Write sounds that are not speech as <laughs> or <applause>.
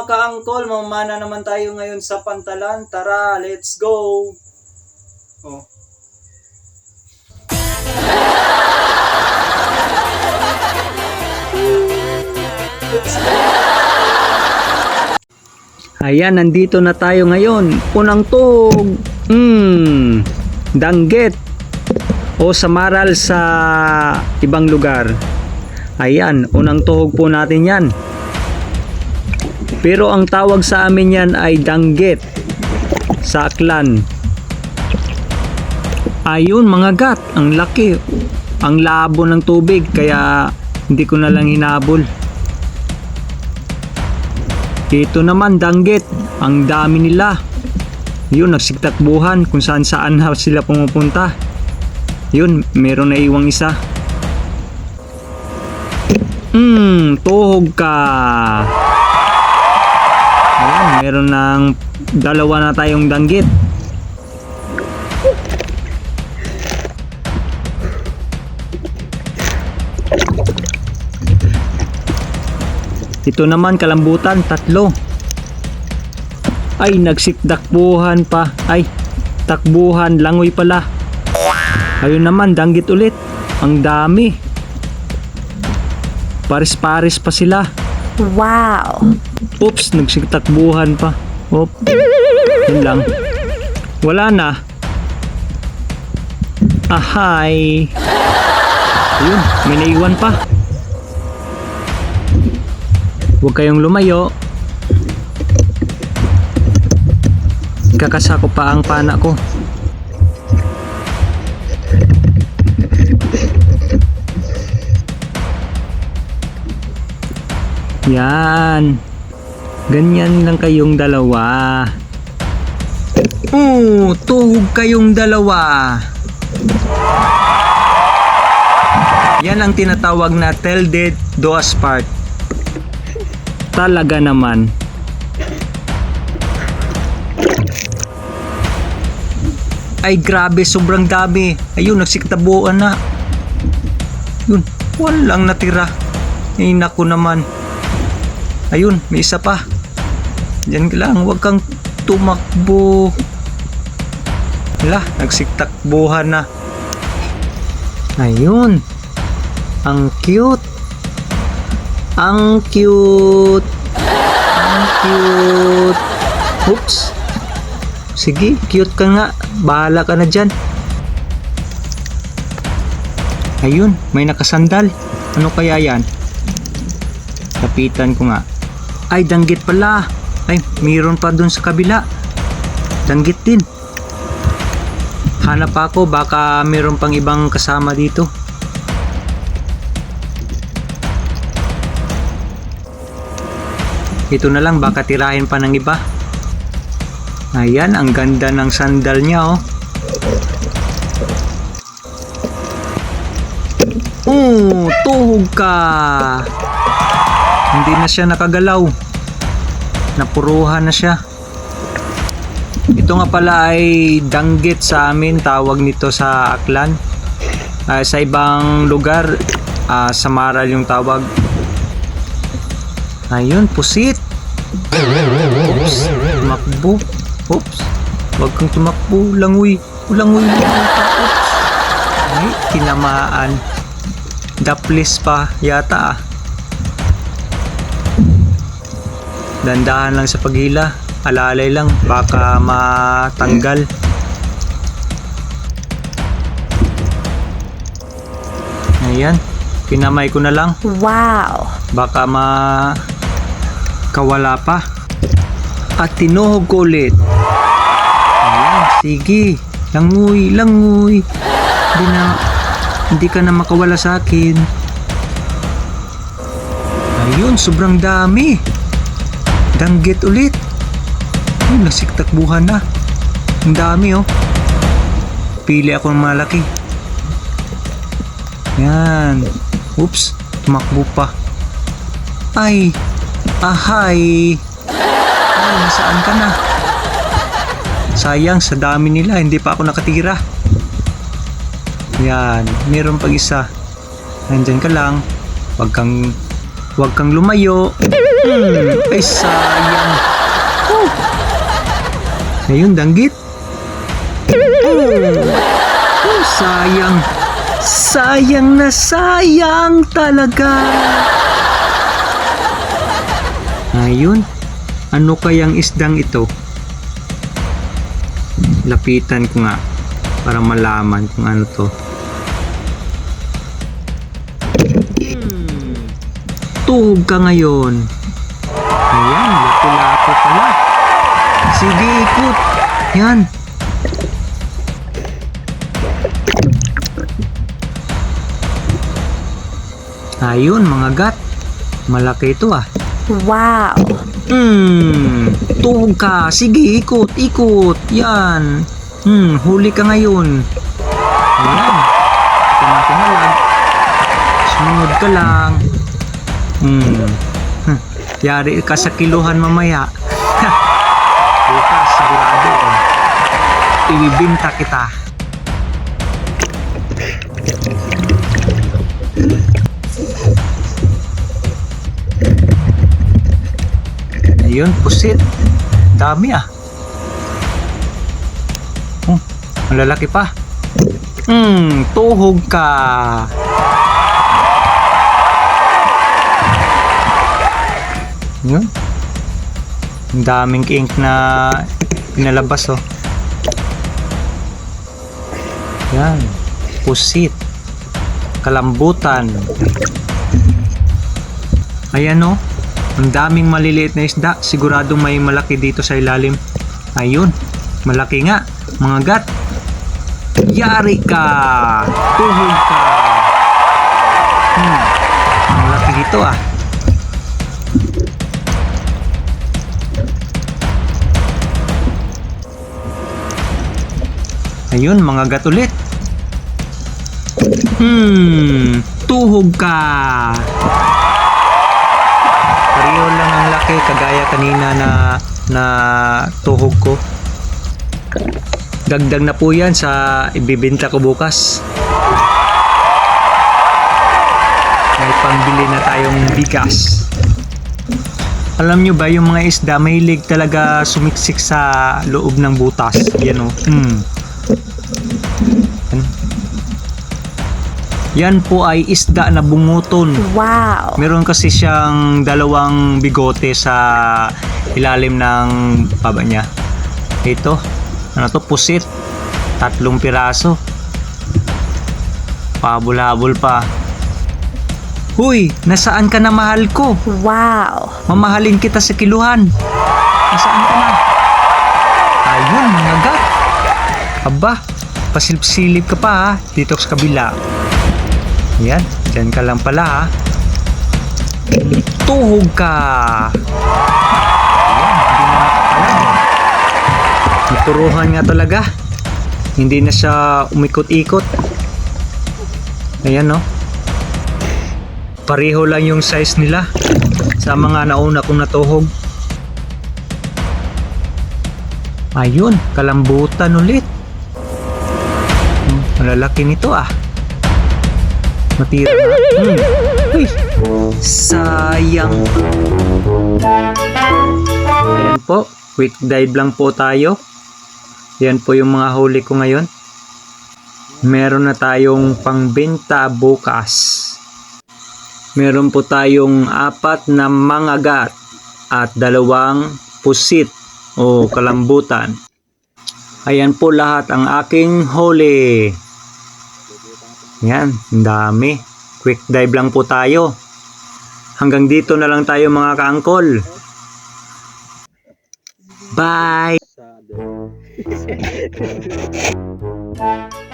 Mga ka-angkol, mamana naman tayo ngayon sa Pantalan. Tara, let's go! Oh. Ayan, nandito na tayo ngayon. Unang tug. Hmm, danggit. O samaral sa ibang lugar. Ayan, unang tuhog po natin yan. Pero ang tawag sa amin yan ay danggit. Sa aklan. Ayun, mga gat. Ang laki. Ang labo ng tubig. Kaya hindi ko na lang hinabol. Ito naman, danggit. Ang dami nila. Yun, nagsigtakbuhan kung saan saan sila pumupunta. Yun, meron na iwang isa. Hmm, tuhog ka. Meron ng dalawa na tayong danggit. Ito naman kalambutan, tatlo. Ay, nagsikdakbuhan pa. Ay, takbuhan, langoy pala. Ayun naman, danggit ulit. Ang dami. Paris-paris pa sila. Wow. Oops, nagsiktakbuhan pa. Oop. Yun lang. Wala na. Ahay. Ayun, may naiwan pa. Huwag kayong lumayo. Kakasako pa ang pana ko. Yan. Ganyan lang kayong dalawa. Oo, tuhog kayong dalawa. Yan ang tinatawag na Telded Duaspart. Talaga naman. Ay grabe, sobrang dami. Ayun, nagsiktabuan na. Yun, walang natira. Ay naku naman. Ayun, may isa pa. Diyan ka lang, huwag kang tumakbo. Hala, nagsiktakbuhan na. Ayun. Ang cute. Ang cute. Ang cute. Oops. Sige, cute ka nga. Bahala ka na dyan. Ayun, may nakasandal. Ano kaya yan? Kapitan ko nga. Ay, danggit pala. Ay, mayroon pa dun sa kabila. Danggit din. Hanap ako, baka mayroon pang ibang kasama dito. Ito na lang, baka tirahin pa ng iba. Ayan, ang ganda ng sandal niya, oh. Oh, tuhog ka. Hindi na siya nakagalaw. Napuruhan na siya. Ito nga pala ay danggit sa amin, tawag nito sa Aklan. Ah, sa ibang lugar, ah, samaral yung tawag. Ayun, pusit. Oops, tumakbo. Oops, huwag kang tumakbo. Langoy, langoy. Oops. Ay, tinamaan. Daplis pa yata ah. Dandahan lang sa paghila. Alalay lang, baka matanggal. Ayan, pinamay ko na lang. Wow. Baka ma kawala pa. At tinuhog ko ulit. Ayan, sige. Langoy, langoy. Hindi na, hindi ka na makawala sa akin. Ayun, sobrang dami. Danggit ulit. Ay, nasiktakbuhan na. Ang dami oh. Pili ako ng malaki. Yan. Oops, tumakbo pa. Ay, ahay. Ay, nasaan ka na? Sayang, sa dami nila, hindi pa ako nakatira. Yan, meron pag isa. Nandyan ka lang. Huwag kang, huwag kang lumayo. Hmm, ay sayang. Oh. Ayun, danggit. Oh, sayang. Sayang na sayang talaga. Ayun. Ano kayang isdang ito? Lapitan ko nga para malaman kung ano to. Hmm. Tuhog ka ngayon. Ayan, lapu-lapu pala. Sige, ikot. Yan. Ayun, mga gat. Malaki ito ah. Wow. Hmm, tuhog ka. Sige, ikot, ikot. Yan. Hmm, huli ka ngayon. Ayan. Ito na kumalag. Sumunod ka lang. Hmm. Yari ka sa kiluhan mamaya. <laughs> Bukas, sigurado. Ibibinta kita. Ayun, pusit. Dami ah. Oh, malalaki pa. Hmm, tuhog ka. Yun. Ang daming ink na pinalabas oh. Yan. Pusit. Kalambutan. Ayan oh. Ang daming maliliit na isda. Sigurado may malaki dito sa ilalim. Ayun. Malaki nga. Mga gat. Yari ka. Tuhog ka. Hmm. Malaki dito ah. Ayun, mga gat ulit. Hmm, tuhog ka. Pareho lang ang laki kagaya kanina na na tuhog ko. Dagdag na po yan sa ibibenta ko bukas. May pambili na tayong bigas. Alam nyo ba yung mga isda mahilig talaga sumiksik sa loob ng butas. Yan o. Hmm. Yan po ay isda na bunguton. Wow. Meron kasi siyang dalawang bigote sa ilalim ng baba niya. Ito, ano to, pusit. Tatlong piraso. Pabul-habol pa. Huy, nasaan ka na mahal ko? Wow. Mamahalin kita sa kiluhan. Nasaan ka na? Ayun, mga gat. Aba, pasilip-silip ka pa ha, dito sa kabila. Yan, dyan ka lang pala ha. Tuhog ka. Hindi na. Naturuhan nga talaga. Hindi na siya umikot-ikot. Ayan no. Pareho lang yung size nila sa mga nauna kong natuhog. Ayun, kalambutan ulit. Hmm, malalaki nito ah. Matira. Hmm. Uy, sayang. Ayan po, quick dive lang po tayo. Yan po yung mga huli ko ngayon. Meron na tayong pangbenta bukas. Meron po tayong apat na mangagat at dalawang pusit o kalambutan. Ayan po lahat ang aking huli. Yan, ang dami. Quick dive lang po tayo. Hanggang dito na lang tayo mga kaangkol. Bye! <laughs>